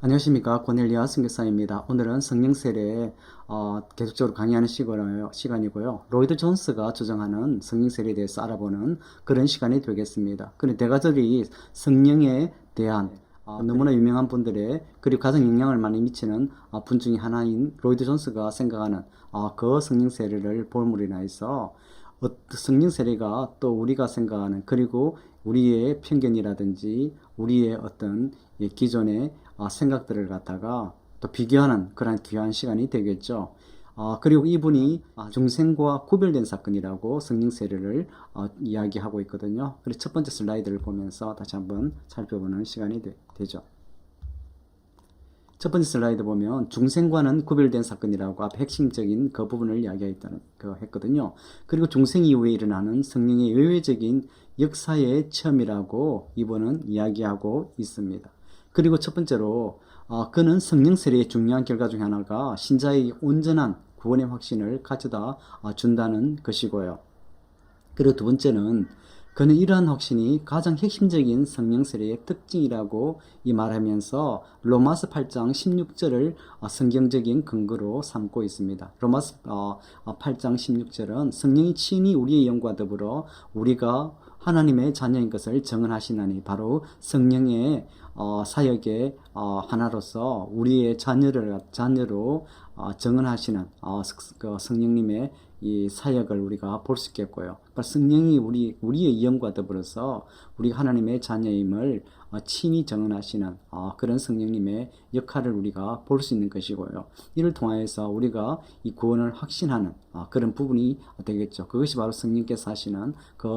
안녕하십니까 고넬리아 선교사입니다. 오늘은 성령 세례에 어, 계속적으로 강의하는 시간이고요. 로이드 존스가 주장하는 성령 세례에 대해서 알아보는 그런 시간이 되겠습니다. 그런데 대가들이 성령에 대한 어, 너무나 유명한 분들의 그리고 가장 영향을 많이 미치는 어, 분 중에 하나인 로이드 존스가 생각하는 어, 그 성령 세례를 볼물이나 해서 어, 성령 세례가 또 우리가 생각하는 그리고 우리의 편견이라든지 우리의 어떤 예, 기존의 어, 생각들을 갖다가 또 비교하는 그런 귀한 시간이 되겠죠. 어, 그리고 이분이 아, 중생과 구별된 사건이라고 성령 세례를 어, 이야기하고 있거든요. 그래서 첫 번째 슬라이드를 보면서 다시 한번 살펴보는 시간이 되, 되죠. 첫 번째 슬라이드 보면 중생과는 구별된 사건이라고 앞 핵심적인 그 부분을 이야기했다는 그 했거든요. 그리고 중생 이후에 일어나는 성령의 외외적인 역사의 체험이라고 이분은 이야기하고 있습니다. 그리고 첫 번째로 어, 그는 성령 세례의 중요한 결과 중 하나가 신자의 온전한 구원의 확신을 가져다 어, 준다는 것이고요. 그리고 두 번째는 그는 이러한 확신이 가장 핵심적인 성령 세례의 특징이라고 이 말하면서 로마스 8장 16절을 어, 성경적인 근거로 삼고 있습니다. 로마스 어, 어, 8장 16절은 성령이 친히 우리의 영과 더불어 우리가 하나님의 자녀인 것을 정언하시나니 바로 성령의 어, 사역의 어, 하나로서 우리의 자녀를 자녀로 어, 정언하시는 어, 스- 그 성령님의 이 사역을 우리가 볼 수 있겠고요. 그러니까 성령이 우리 우리의 영과 더불어서 우리 하나님의 자녀임을 어, 친히 정언하시는 어, 그런 성령님의 역할을 우리가 볼 수 있는 것이고요. 이를 통하여서 우리가 이 구원을 확신하는 어, 그런 부분이 되겠죠. 그것이 바로 성령께서 하시는 그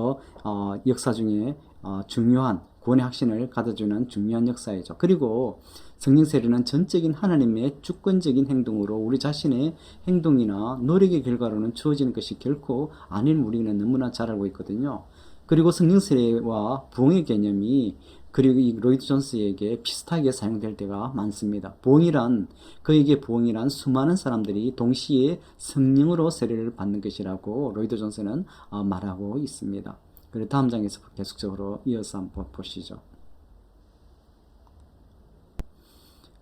어, 역사 중에 어, 중요한 구원의 확신을 가져주는 중요한 역사이죠. 그리고 성령 세례는 전적인 하나님의 주권적인 행동으로 우리 자신의 행동이나 노력의 결과로는 주어지는 것이 결코 아닌 우리는 너무나 잘 알고 있거든요. 그리고 성령 세례와 부흥의 개념이 그리고 이 로이드 존스에게 비슷하게 사용될 때가 많습니다. 부흥이란 그에게 부흥이란 수많은 사람들이 동시에 성령으로 세례를 받는 것이라고 로이드 존스는 어, 말하고 있습니다. 그리고 다음 장에서 계속적으로 이어서 한번 보시죠.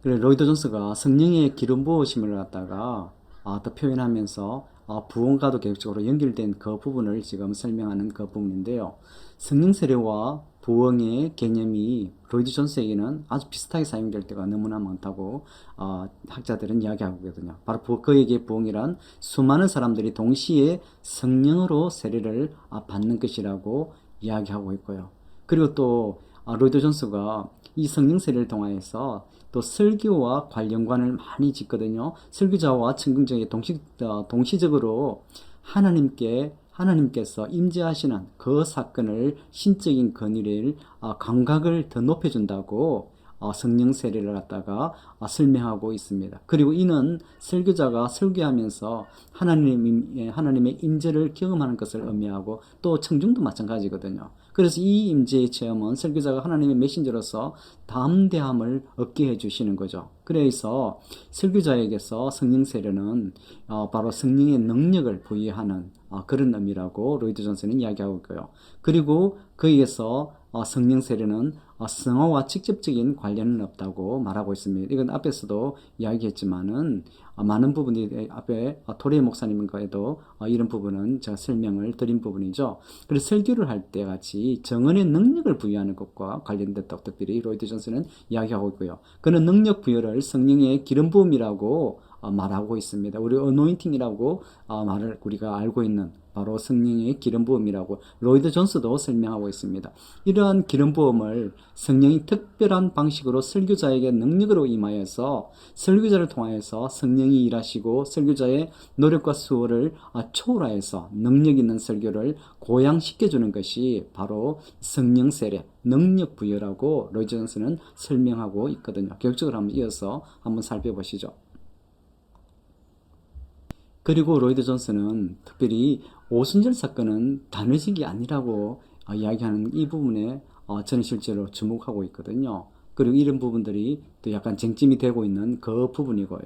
그래 로이드 존스가 성령의 기름 부으심을 갖다가 아, 또 표현하면서 아, 부흥과도 계획적으로 연결된 그 부분을 지금 설명하는 그 부분인데요. 성령 세례와 부흥의 개념이 로이드 존스에게는 아주 비슷하게 사용될 때가 너무나 많다고 어, 학자들은 이야기하고 있거든요. 바로 부- 그에게 부흥이란 수많은 사람들이 동시에 성령으로 세례를 아, 받는 것이라고 이야기하고 있고요. 그리고 또 아, 로이드 존스가 이 성령 세례를 통하여서 또 설교와 관련관을 많이 짓거든요. 설교자와 청중에게 동시, 어, 동시적으로 하나님께 하나님께서 임재하시는 그 사건을 신적인 건의를 어, 감각을 더 높여준다고 어, 성령 세례를 갖다가 어, 설명하고 있습니다. 그리고 이는 설교자가 설교하면서 하나님 예, 하나님의 임재를 경험하는 것을 의미하고 또 청중도 마찬가지거든요. 그래서 이 임재의 체험은 설교자가 하나님의 메신저로서 담대함을 얻게 해주시는 거죠. 그래서 설교자에게서 성령 세례는 어, 바로 성령의 능력을 부여하는 어, 그런 의미라고 로이드 존슨은 이야기하고 있고요. 그리고 그에게서 어, 성령 세례는 어, 성화와 직접적인 관련은 없다고 말하고 있습니다. 이건 앞에서도 이야기했지만은 어, 많은 부분이 앞에 어, 토레 목사님과에도 어, 이런 부분은 제가 설명을 드린 부분이죠. 그래서 설교를 할 때 같이 정언의 능력을 부여하는 것과 관련됐다고 특별히 로이드 존슨은 이야기하고 있고요. 그는 능력 부여를 성령의 기름 부음이라고 어, 말하고 있습니다. 우리 어노인팅이라고 어, 말을 우리가 알고 있는 바로 성령의 기름 부음이라고 로이드 존스도 설명하고 있습니다. 이러한 기름 부음을 성령이 특별한 방식으로 설교자에게 능력으로 임하여서 설교자를 통하여서 성령이 일하시고 설교자의 노력과 수호를 아, 초월하여서 능력 있는 설교를 고양시켜 주는 것이 바로 성령 세례, 능력 부여라고 로이드 존스는 설명하고 있거든요. 교육적으로 한번 이어서 한번 살펴보시죠. 그리고 로이드 존스는 특별히 오순절 사건은 단회식이 아니라고 어, 이야기하는 이 부분에 어, 저는 실제로 주목하고 있거든요. 그리고 이런 부분들이 또 약간 쟁점이 되고 있는 그 부분이고요.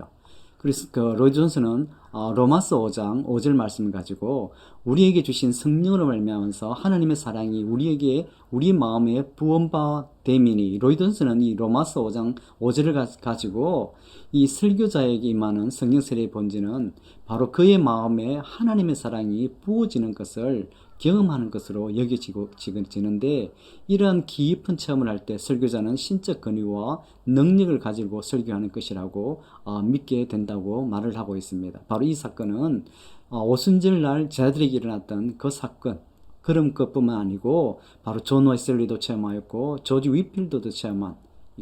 그래서 그 로이드 존스는 어, 로마서 5장 5절 말씀을 가지고 우리에게 주신 성령으로 말미암아서 하나님의 사랑이 우리에게 우리 마음에 부원바 되미니 로이드 존스는 이 로마서 5장 5절을 가, 가지고 이 설교자에게 임하는 성령 세례의 본질은 바로 그의 마음에 하나님의 사랑이 부어지는 것을 경험하는 것으로 여겨지고 지는데 이러한 깊은 체험을 할 때 설교자는 신적 권위와 능력을 가지고 설교하는 것이라고 어, 믿게 된다고 말을 하고 있습니다. 바로 이 사건은 어, 오순절 날 제자들에게 일어났던 그 사건 그런 것뿐만 아니고 바로 존 웨슬리도 체험하였고 조지 위필드도 체험한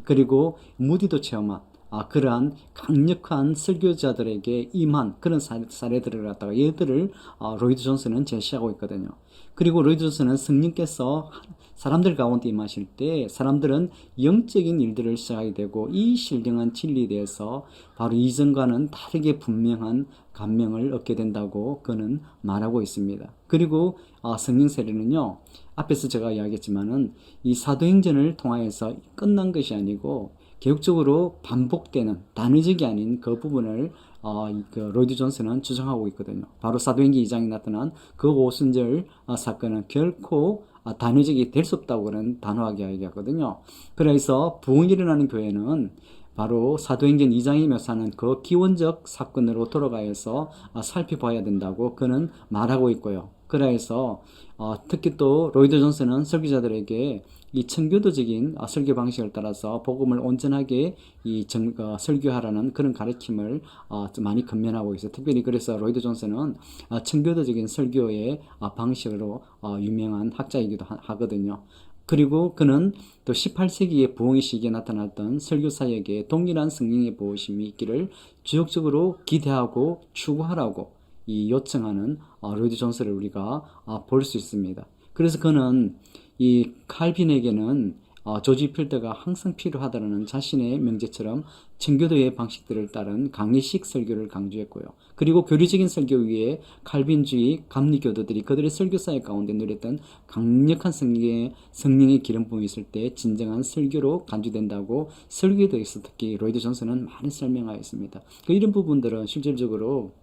그리고 무디도 체험한 아, 그러한 강력한 설교자들에게 임한 그런 사- 사례들을 갖다가 얘들을 어, 로이드 존스는 제시하고 있거든요. 그리고 로이드 존스는 성령께서 사람들 가운데 임하실 때 사람들은 영적인 일들을 시작하게 되고 이 신령한 진리에 대해서 바로 이전과는 다르게 분명한 감명을 얻게 된다고 그는 말하고 있습니다. 그리고 어, 성령 세례는요. 앞에서 제가 이야기했지만은 이 사도행전을 통하여서 끝난 것이 아니고 계속적으로 반복되는 단회적이 아닌 그 부분을 어, 이그 로이드 존스는 주장하고 있거든요. 바로 사도행전 2장에 나타난 그 오순절 어, 사건은 결코 아, 단회적이 될 수 없다고 그는 단호하게 이야기하거든요. 그래서 부흥이 일어나는 교회는 바로 사도행전 2장이 묘사하는 그 기원적 사건으로 돌아가서 어, 살펴봐야 된다고 그는 말하고 있고요. 그래서 어, 특히 또 로이드 존스는 설교자들에게 이 청교도적인 어, 설교 방식을 따라서 복음을 온전하게 이 정, 어, 설교하라는 그런 가르침을 어, 좀 많이 건면하고 있어요. 특별히 그래서 로이드 존스는 어, 청교도적인 설교의 어, 방식으로 어, 유명한 학자이기도 하, 하거든요. 그리고 그는 또 18세기의 부흥의 시기에 나타났던 설교사에게 동일한 성령의 보호심이 있기를 지속적으로 기대하고 추구하라고 이 요청하는 어, 로이드 존스를 우리가 어, 볼수 있습니다. 그래서 그는 이 칼빈에게는 어, 조지 필드가 항상 필요하다는 자신의 명제처럼 청교도의 방식들을 따른 강의식 설교를 강조했고요. 그리고 교리적인 설교 위에 칼빈주의 감리교도들이 그들의 설교 사역 가운데 누렸던 강력한 성령의, 성령의 기름 부음이 있을 때 진정한 설교로 간주된다고 설교에 대해서 특히 로이드 존슨은 많이 설명하였습니다. 그 이런 부분들은 실질적으로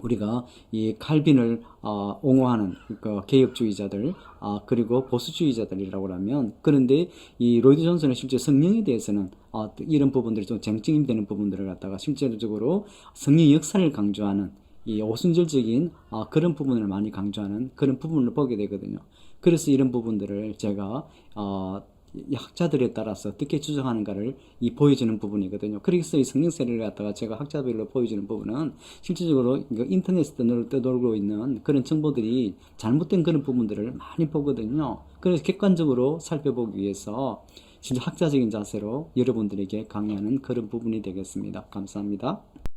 우리가 이 칼빈을 어, 옹호하는 그 개혁주의자들 아, 그리고 보수주의자들이라고 하면 그런데 이 로이드 존슨은 실제 성령에 대해서는 어, 이런 부분들이 좀 쟁점이 되는 부분들을 갖다가 실제적으로 성령 역사를 강조하는 이 오순절적인 어, 그런 부분을 많이 강조하는 그런 부분을 보게 되거든요. 그래서 이런 부분들을 제가 어, 이 학자들에 따라서 어떻게 추정하는가를 이 보여주는 부분이거든요. 그래서 이 성령 세례를 갖다가 제가 학자별로 보여주는 부분은 실질적으로 인터넷에 떠돌- 떠돌고 있는 그런 정보들이 잘못된 그런 부분들을 많이 보거든요. 그래서 객관적으로 살펴보기 위해서 진짜 학자적인 자세로 여러분들에게 강의하는 그런 부분이 되겠습니다. 감사합니다.